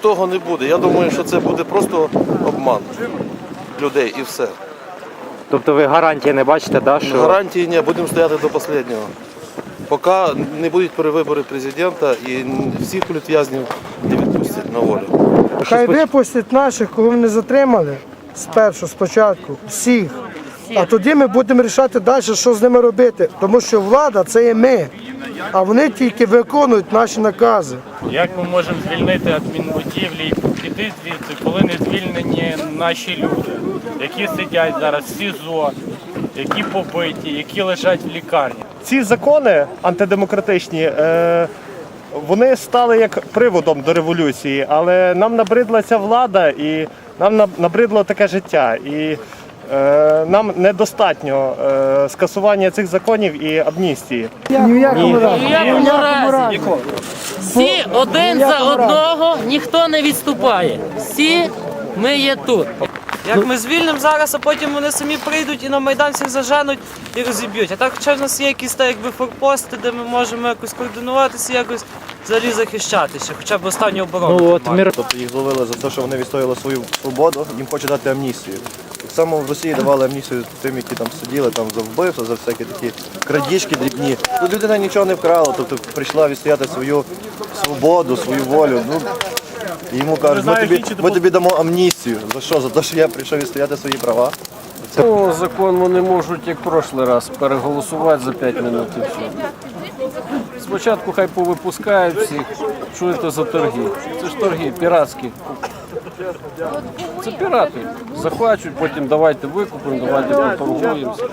Того не буде. Я думаю, що це буде просто обман людей і все. Тобто ви гарантії не бачите, да, що Гарантії ні, будемо стояти до останнього. Поки не будуть перевибори президента і всіх політв'язнів не відпустять на волю. Хай випустять наших, кого вони затримали спершу, спочатку, всіх. А тоді ми будемо рішати далі, що з ними робити. Тому що влада це є ми, а вони тільки виконують наші накази. Як ми можемо звільнити адмінбудівлі і піти звідси, коли не звільнені наші люди, які сидять зараз в СІЗО, які побиті, які лежать в лікарні? ці закони антидемократичні, е, вони стали як приводом до революції, але нам набридла ця влада і нам набридло таке життя. І нам недостатньо е, скасування цих законів і амністії. Ні в якому разі. Ні в якому разі. Всі один за одного, ніхто не відступає. Всі ми є тут. Як ми звільнимо зараз, а потім вони самі прийдуть і на Майдан всіх заженуть і розіб'ють. А так хоча в нас є якісь так, якби форпости, де ми можемо якось координуватися, якось взагалі захищатися, хоча б останню оборону. ну от мір Тобто їх зловили за те, що вони відстояли свою свободу, їм хочуть дати амністію. Так само в Росії давали амністію тим, які там сиділи там за вбивство, за всякі такі крадіжки дрібні. Тут людина нічого не вкрала, тобто прийшла відстояти свою свободу, свою волю. Ну, і йому кажуть, ми тобі, ми тобі дамо амністію. За що? За те, що я прийшов відстояти свої права. Ну, закон вони можуть, як прошлий раз, переголосувати за 5 минут і все. Спочатку хай повипускають всіх. Що це за торги? Це ж торги піратські. Це пірати. Захвачують, потім давайте викупимо, давайте поторгуємося.